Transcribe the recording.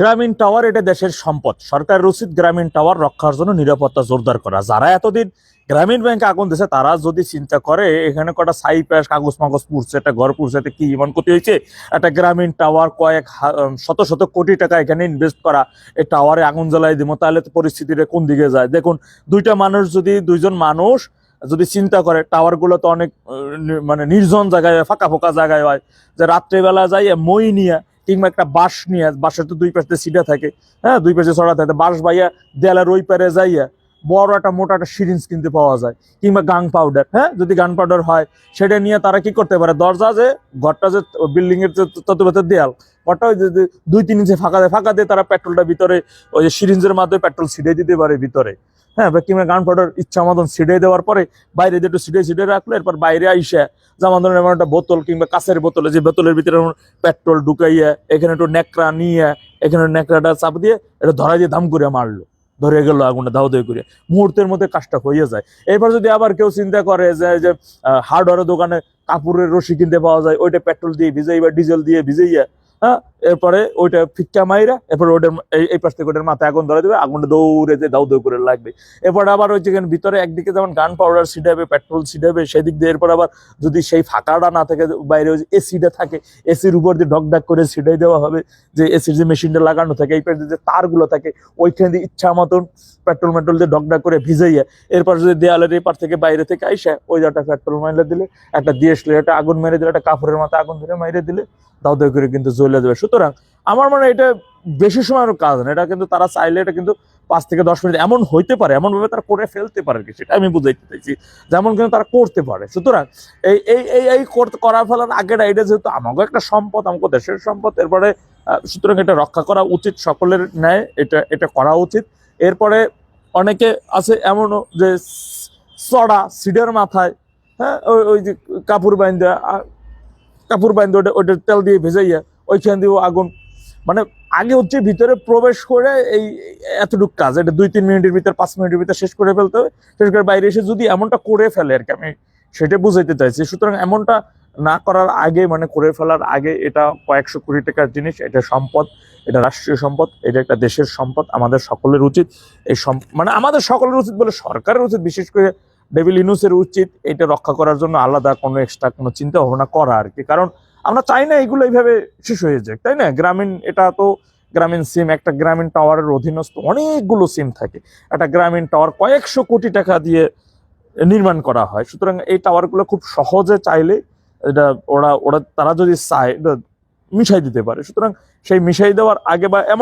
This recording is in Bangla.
গ্রামীণ টাওয়ার এটা দেশের সম্পদ। সরকারের উচিত গ্রামীণ টাওয়ার রক্ষার জন্য নিরাপত্তা জোরদার করা। যারা এতদিন গ্রামীণ ব্যাংকে আগুন দিয়েছে তারা যদি চিন্তা করে এখানে কটা সাই প্যাস কাগজ মাগজ পুড়ছে একটা ঘর পুড়ছে একটা কি ইমান ক্ষতি হয়েছে? একটা গ্রামীণ টাওয়ার কয়েক শত শত কোটি টাকা এখানে ইনভেস্ট করা এই টাওয়ারে আগুন জ্বালাই দিব তাহলে তো পরিস্থিতিটা কোন দিকে যায়? দেখুন দুইটা মানুষ যদি দুইজন মানুষ যদি চিন্তা করে টাওয়ারগুলো তো অনেক মানে নির্জন জায়গায় হয়, ফাঁকা ফাঁকা জায়গায় হয় যে রাত্রেবেলা যাই মই নিয়ে কিংবা একটা বাঁশ নিয়ে বাঁশের তো দুই পাশে সিটা থাকে হ্যাঁ? দুই পাশে ছড়া থাকে। বাঁশ বাইয়া দেয়ালের ওই পারে যাইয়া বড় একটা মোটা একটা সিরিঞ্জ কিনতে পাওয়া যায়, কিংবা গাং পাউডার হ্যাঁ? যদি গান পাউডার হয়, সেটা নিয়ে তারা কি করতে পারে? দরজা যে, ঘরটা যে বিল্ডিং এর যে তত ভেতর দেয়াল, ঘরটা ওই যে যে দুই তিন ইঞ্চি ফাঁকা দেয়, ফাঁকা দিয়ে তারা পেট্রোলটা ভিতরে, ওই সিরিঞ্জের মাধ্যমে পেট্রোল ছিটিয়ে দিতে পারে ভিতরে। হ্যাঁ বা কিংবা গান পাউডার ইচ্ছা মতন ছিটিয়ে দেওয়ার পরে বাইরে দিয়ে একটু ছিটিয়ে ছিটিয়ে রাখল, এরপর বাইরে আইসা যেমন ধরুন এমন একটা বোতল কিংবা কাঁচের বোতলে, যে বোতলের ভিতরে পেট্রোল ঢুকাইয়া, এখানে একটু নেকড়া নিয়ে, এখানে নেকড়াটা চাপ দিয়ে এটা ধরাই দিয়ে দাম করে মারলো। ধরে গেল আগুনটা দাও দাও করে। মুহূর্তের মধ্যে কাজটা হয়ে যায়। এরপর যদি আবার কেউ চিন্তা করে যে যে হার্ডওয়ারের দোকানে কাপড়ের রশি কিনতে পাওয়া যায়, ওইটা পেট্রোল দিয়ে ভিজাই বা ডিজেল দিয়ে ভিজাইয়া হ্যাঁ এরপরে ওইটা ফিক্কা মাইরা, এরপরে ওইটার এই পাশ থেকে ওইটার মাথায় আগুন ধরে দেবে আগুনটা দৌড়ে যে দাউ দাউ করে লাগবে। এরপর আবার ওই যেখানে ভিতরে একদিকে যেমন গান পাউডার ছিটাবে পেট্রোল ছিটাবে সেদিক দিয়ে এরপর আবার যদি সেই ফাঁকাটা না থাকে, বাইরে ওই এসিটা থাকে এসির উপর দিয়ে ঢক ঢাক করে ছিটাই দেওয়া হবে, যে এসির যে মেশিনটা লাগানো থাকে, এই পাশে যে তারগুলো থাকে, ওইখানে দিয়ে ইচ্ছা মতন পেট্রোল মেট্রোল দিয়ে ঢক ঢাক করে ভিজাইয়া, এরপর যদি দেয়ালের এই পার থেকে বাইরে থেকে আইসা, ওই একটা পেট্রোল মাইলে দিলে, একটা দিয়ে একটা আগুন মেরে দিলে, একটা কাপড়ের মাথায় আগুন ধরে মাইরে দিলে দাউ দাও করে কিন্তু জ্বলে দেবে সুতরাং আমার মনে হয় এটা বেশি সময়ের কাজ না। এটা কিন্তু তারা চাইলে এটা কিন্তু পাঁচ থেকে দশ মিনিট এমন হইতে পারে এমন ভাবে তারা করে ফেলতে পারে সেটা আমি বুঝাইতে চাইছি। যেমন কিন্তু তারা করতে পারে। সুতরাং এই এই এই এই করতে করা ফেলার আগের এটা যেহেতু আমাকে একটা সম্পদ আমাকে দেশের সম্পদ, এরপরে সুতরাং এটা রক্ষা করা উচিত সকলের ন্যায়, এটা এটা করা উচিত। এরপরে অনেকে আছে এমনও যে চড়া সিডের মাথায় হ্যাঁ ওই ওই যে কাপড় বাইন্দা কাপড় বাইন্দা ওটা ওটা তেল দিয়ে ভেজাইয়া ওইখান দিয়েও আগুন। মানে আগে হচ্ছে ভিতরে প্রবেশ করে এই এতটুকু কাজ, এটা দুই, তিন মিনিটের ভিতর, পাঁচ মিনিটের ভিতরে শেষ করে ফেলতে হবে। শেষ করে বাইরে এসে যদি এমনটা করে ফেলে আর কি, আমি সেটা বুঝাইতে চাইছি। সুতরাং এমনটা না করার আগে মানে করে ফেলার আগে এটা কয়েকশো কোটি টাকার জিনিস, এটা সম্পদ, এটা রাষ্ট্রীয় সম্পদ, এটা একটা দেশের সম্পদ, আমাদের সকলের উচিত। এই মানে আমাদের সকলের উচিত বলে সরকারের উচিত, বিশেষ করে ডেভিল ইনুসের উচিত, এটা রক্ষা করার জন্য আলাদা কোনো এক্সট্রা কোনো চিন্তা ভাবনা করা আর কি। কারণ আমরা চাই না এগুলো এইভাবে শেষ হয়ে যাক, তাই না? গ্রামীণ, এটা তো গ্রামীণ সিম একটা গ্রামীণ টাওয়ারের অধীনস্থ অনেকগুলো সিম থাকে। একটা গ্রামীণ টাওয়ার কয়েকশো কোটি টাকা দিয়ে নির্মাণ করা হয়। সুতরাং এই টাওয়ারগুলো খুব সহজে চাইলে এটা ওরা ওরা, তারা যদি চায় মিশাই দিতে পারে। সুতরাং সেই মিশাই দেওয়ার আগে বা এমন